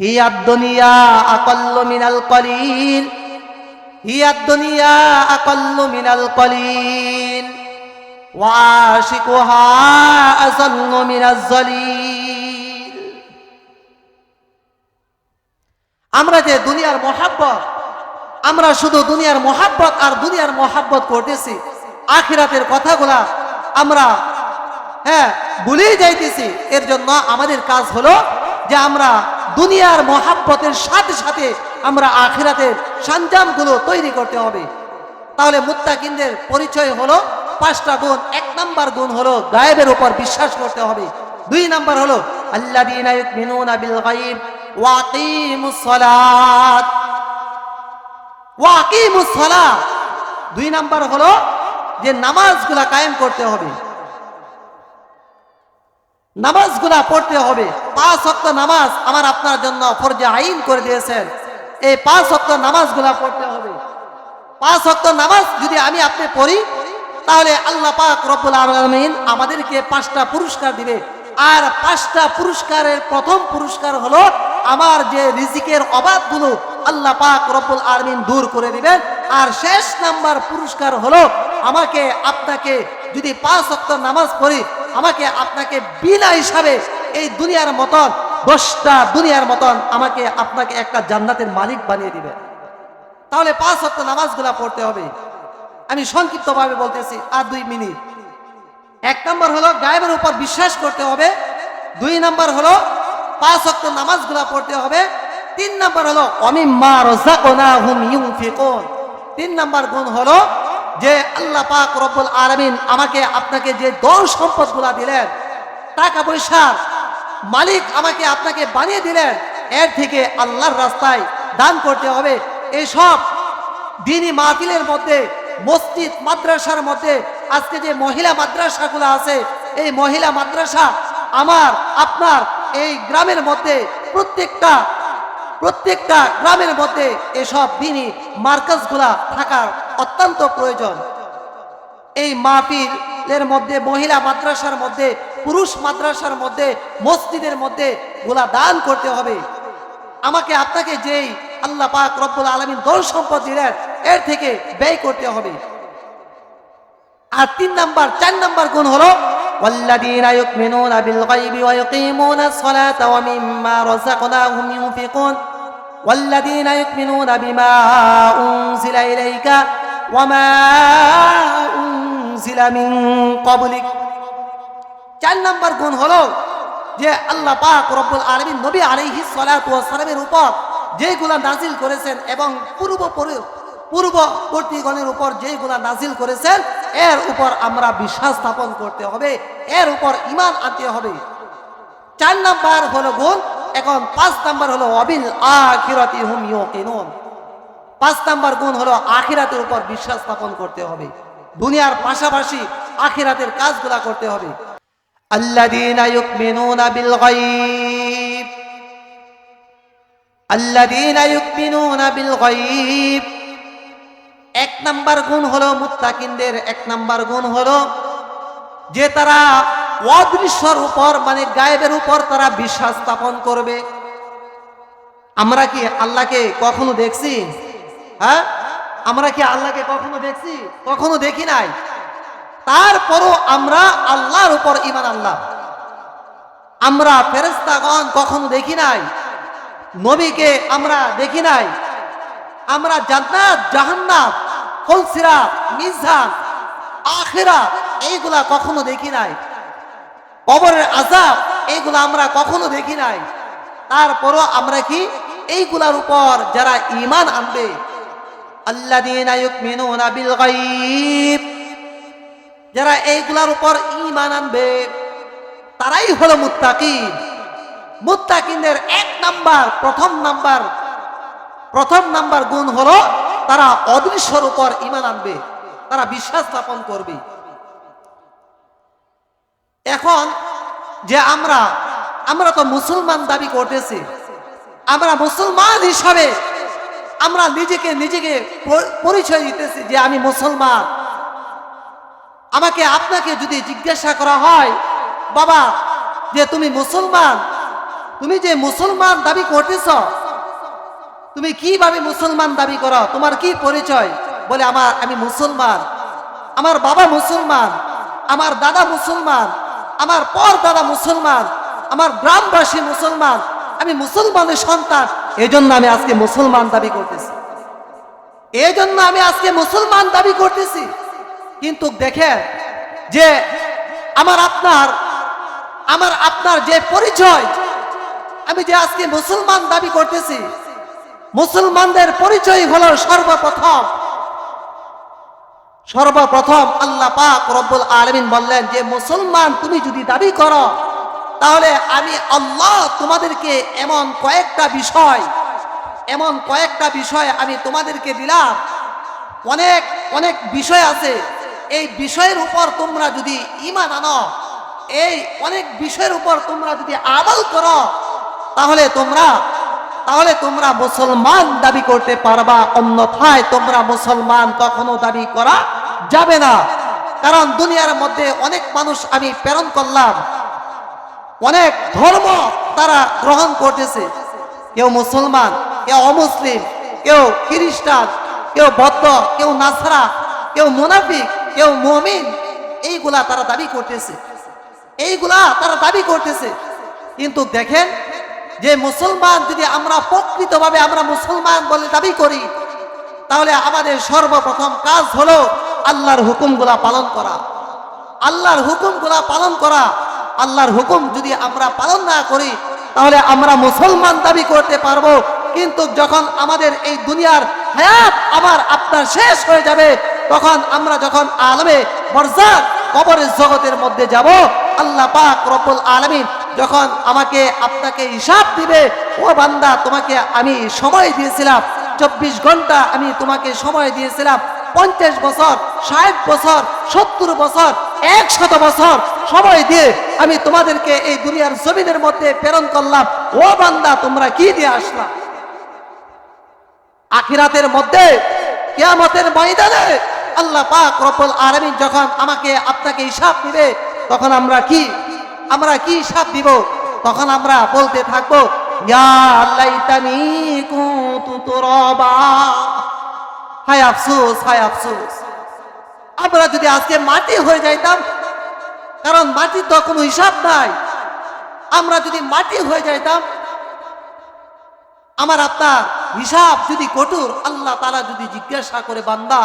দুনিয়া দুনিয়া আমরা যে দুনিয়ার মহাব্বত, আমরা শুধু দুনিয়ার মহাব্বত আর দুনিয়ার মহাব্বত করতেছি, আখিরাতের কথাগুলা আমরা হ্যাঁ ভুলেই যাইতেছি। এর জন্য আমাদের কাজ হলো যে আমরা দুনিয়ার মহাব্বতের সাথে সাথে আমরা আখিরাতের সঞ্জামগুলো তৈরি করতে হবে। তাহলে মুত্তাকিনদের পরিচয় হলো পাঁচটা গুণ। এক নাম্বার গুণ হলো গায়েবের উপর বিশ্বাস করতে হবে। দুই নাম্বার হলো ওয়া দুই নাম্বার হলো যে নামাজগুলা কায়েম করতে হবে। নামাজগুলা পড়তে হবে। পাঁচ ওয়াক্ত নামাজ আমার আপনার জন্য ফরজে আইন করে দিয়েছেন। এই পাঁচ ওয়াক্ত নামাজগুলা পড়তে হবে। পাঁচ ওয়াক্ত নামাজ যদি আমি আপনি পড়ি, তাহলে আল্লাহ পাক রব্বুল আলামিন আমাদেরকে পাঁচটা পুরস্কার দিবে। আর পাঁচটা পুরস্কারের প্রথম পুরস্কার হলো আমার যে রিজিকের অভাবগুলো আল্লাহ পাক রব্বুল আলামিন দূর করে দিবেন। আর শেষ নাম্বার পুরস্কার হলো আমাকে আপনাকে যদি পাঁচ ওয়াক্ত নামাজ পড়ি, আমাকে আপনাকে বিনা হিসাবে এই দুনিয়ার মতন, দশটা দুনিয়ার মতন আমাকে আপনাকে একটা জান্নাতের মালিক বানিয়ে দিবে। তাহলে পাঁচ ওয়াক্ত নামাজগুলা পড়তে হবে। আমি সংক্ষিপ্তভাবে বলতেছি, আর দুই মিনিট। এক নম্বর হলো গায়েবের উপর বিশ্বাস করতে হবে। দুই নম্বর হলো পাঁচ ওয়াক্ত নামাজগুলা পড়তে হবে। তিন নম্বর হলো, অমিম্মা রাযাকনাহুম ইউনফিকুন। তিন নম্বর গুণ হলো যে আল্লাহ পাক রব্বুল আলামিন আমাকে আপনাকে যে দল সম্পদগুলা দিলেন, টাকা পয়সার মালিক আমাকে আপনাকে বানিয়ে দিলেন, এর থেকে আল্লাহর রাস্তায় দান করতে হবে। এইসব দিনী মাহফিলের মধ্যে, মসজিদ, মাদ্রাসার মধ্যে, আজকে যে মহিলা মাদ্রাসাগুলো আছে, এই মহিলা মাদ্রাসা আমার, আপনার এই গ্রামের মধ্যে প্রত্যেকটা প্রত্যেকটা গ্রামের মধ্যে এসব দিনই মার্কাজগুলা থাকার অত্যন্ত প্রয়োজন। এই মাহফিলের মধ্যে, মহিলা মাদ্রাসার মধ্যে, পুরুষ মাদ্রাসার মধ্যে, মসজিদের মধ্যে গোলা দান করতে হবে। আমাকে আপনাকে যেই আল্লাহ পাক রব্বুল আলমিন দল সম্পদ দিলেন, এর থেকে ব্যয় করতে হবে। আর তিন নাম্বার, চার নাম্বার গুণ হলো والذين يؤمنون بالغيب ويقيمون الصلاة ومما رزقناهم ينفقون والذين يؤمنون بما أنزل إليك وما أنزل من قبلك চার নাম্বার গুণ হলো যে আল্লাহ পাক রব্বুল আলমিন নবী আলাইহি সালাতু সালামের উপর যেগুলা নাজিল করেছেন এবং পূর্ব পরি- পূর্ববর্তীগণের উপর যেগুলা নাজিল করেছেন এর উপর আমরা বিশ্বাস স্থাপন করতে হবে, এর উপর ইমান আনতে হবে। চার নাম্বার হলো গুণ, এখন পাঁচ নাম্বার হলো অবিল আখিরাতি হুম পাঁচ নাম্বার গুণ হলো আখিরাতের উপর বিশ্বাস স্থাপন করতে হবে। দুনিয়ার পাশাপাশি আখিরাতের কাজগুলা করতে হবে। আল্লাযীনা ইউমিনুনা বিল গায়ব। আল্লাযীনা ইউমিনুনা এক নাম্বার গুণ হলো মুত্তাকিনদের, এক নাম্বার গুণ হলো যে তারা অদৃশ্যর উপর মানে গায়েবের উপর তারা বিশ্বাস স্থাপন করবে। আমরা কি আল্লাহকে কখনো দেখছি? হ্যাঁ? আমরা কি আল্লাহকে কখনো দেখছি? কখনো দেখি নাই? তারপরও আমরা আল্লাহর উপর ইমান আল্লাহ আমরা ফেরেস্তাগণ কখনো দেখি নাই? নবীকে আমরা দেখি নাই? আমরা জান্নাত, জাহান্নাত ফলসিরা মিজান আখেরা এইগুলা কখনো দেখি নাই। কবরের আজাব এইগুলা আমরা কখনো দেখি নাই। তারপরও আমরা কি এইগুলার উপর যারা ইমান আনবে? যারা এইগুলার উপর ইমান আনবে, তারাই হলো মুত্তাকিন। মুত্তাকিনদের এক নাম্বার, প্রথম নাম্বার প্রথম নাম্বার গুণ হলো তারা অদৃশ্যর উপর ইমান আনবে, তারা বিশ্বাস স্থাপন করবে। এখন যে আমরা আমরা তো মুসলমান দাবি করতেছি, আমরা মুসলমান হিসাবে আমরা নিজেকে নিজেকে পরিচয় দিতেছি যে আমি মুসলমান। আমাকে আপনাকে যদি জিজ্ঞাসা করা হয়, বাবা, যে তুমি মুসলমান, তুমি যে মুসলমান দাবি করতেছ তুমি কীভাবে মুসলমান দাবি করো? তোমার কি পরিচয়? বলে, আমার, আমি মুসলমান। আমার বাবা মুসলমান। আমার দাদা মুসলমান। আমার পর দাদা মুসলমান। আমার গ্রামবাসী মুসলমান। আমি মুসলমানের সন্তান। এই জন্য আমি আজকে মুসলমান দাবি করতেছি। এই জন্য আমি আজকে মুসলমান দাবি করতেছি। কিন্তু দেখেন যে আমার আপনার আমার আপনার যে পরিচয়, আমি যে আজকে মুসলমান দাবি করতেছি মুসলমানদের পরিচয় হলো সর্বপ্রথম। সর্বপ্রথম আল্লাহ পাক রব্বুল আলমিন বললেন যে, মুসলমান তুমি যদি দাবি করো, তাহলে আমি আল্লাহ তোমাদেরকে এমন কয়েকটা বিষয়, এমন কয়েকটা বিষয় আমি তোমাদেরকে দিলাম। অনেক অনেক বিষয় আছে। এই বিষয়ের উপর তোমরা যদি ইমান আনো, এই অনেক বিষয়ের উপর তোমরা যদি আমল করো, তাহলে তোমরা তাহলে তোমরা মুসলমান দাবি করতে পারবা, অন্যথায় তোমরা মুসলমান কখনো দাবি করা যাবে না। কারণ দুনিয়ার মধ্যে অনেক মানুষ আমি প্রেরণ করলাম, অনেক ধর্ম তারা গ্রহণ করতেছে। কেউ মুসলমান, কেউ অমুসলিম, কেউ খ্রিস্টান, কেউ বদ্ধ, কেউ নাসরা, কেউ মুনাফিক, কেউ মমিন, এইগুলা তারা দাবি করতেছে। এইগুলা তারা দাবি করতেছে। কিন্তু দেখেন যে মুসলমান যদি আমরা প্রকৃতভাবে আমরা মুসলমান বলে দাবি করি, তাহলে আমাদের সর্বপ্রথম কাজ হলো আল্লাহর হুকুমগুলা পালন করা। আল্লাহর হুকুমগুলা পালন করা। আল্লাহর হুকুম যদি আমরা পালন না করি, তাহলে আমরা মুসলমান দাবি করতে পারব। কিন্তু যখন আমাদের এই দুনিয়ার হায়াত আবার আপনার শেষ হয়ে যাবে, তখন আমরা যখন আলমে মর্যাদ কবরের জগতের মধ্যে যাব, আল্লাহ পাক রব্বুল আলমিন যখন আমাকে আপনাকে হিসাব দিবে, ও বান্দা, তোমাকে আমি সময় দিয়েছিলাম, চব্বিশ ঘণ্টা আমি তোমাকে সময় দিয়েছিলাম, পঞ্চাশ বছর, ষাট বছর, সত্তর বছর, একশত বছর সময় দিয়ে আমি তোমাদেরকে এই দুনিয়ার জমিনের মধ্যে প্রেরণ করলাম। ও বান্দা, তোমরা কি দিয়ে আসলাম আখিরাতের মধ্যে, কিয়ামতের ময়দানে আল্লাহ পাক রব্বুল আলামিন যখন আমাকে আপনাকে হিসাব দিবে, তখন আমরা কি আমরা কি হিসাব দিব? তখন আমরা বলতে থাকব হায় আফসোস হায় আফসোস। আমরা যদি আজকে মাটি হয়ে যাইতাম, কারণ মাটির তো কোনো হিসাব নাই। আমরা যদি মাটি হয়ে যাইতাম, আমার আপনার হিসাব যদি কঠোর, আল্লাহ তারা যদি জিজ্ঞাসা করে, বান্দা,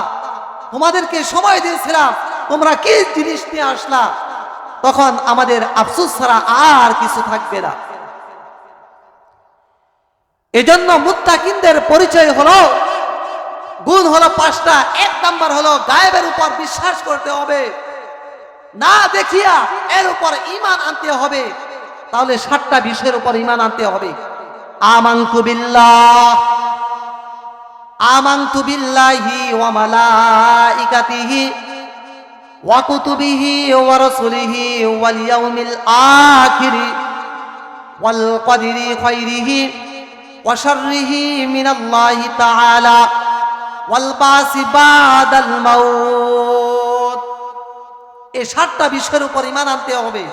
তোমাদেরকে সময় দিয়েছিলাম, তোমরা কি জিনিস নিয়ে আসলা? তখন আমাদের আফসোস ছাড়া আর কিছু থাকবে না। এজন্য মুত্তাকিনদের পরিচয় হলো, গুণ হলো পাঁচটা, এক নাম্বার হলো গায়েবের উপর বিশ্বাস করতে হবে। না দেখিয়া এর উপর ইমান আনতে হবে, তাহলে সাতটা বিষয়ের উপর ইমান আনতে হবে। আমান্তু বিল্লাহ, আমান্তু বিল্লাহি ওয়া মালাইকাতিহি। ইয়াউমিল আখিরি ওয়াল কদরি খাইরিহি ওয়া শাররিহি মিনাল্লাহি তাআলা ওয়াল বাসি বাদাল মাউত। এই সাতটা বিষয়ের উপর ইমান আনতে হবে।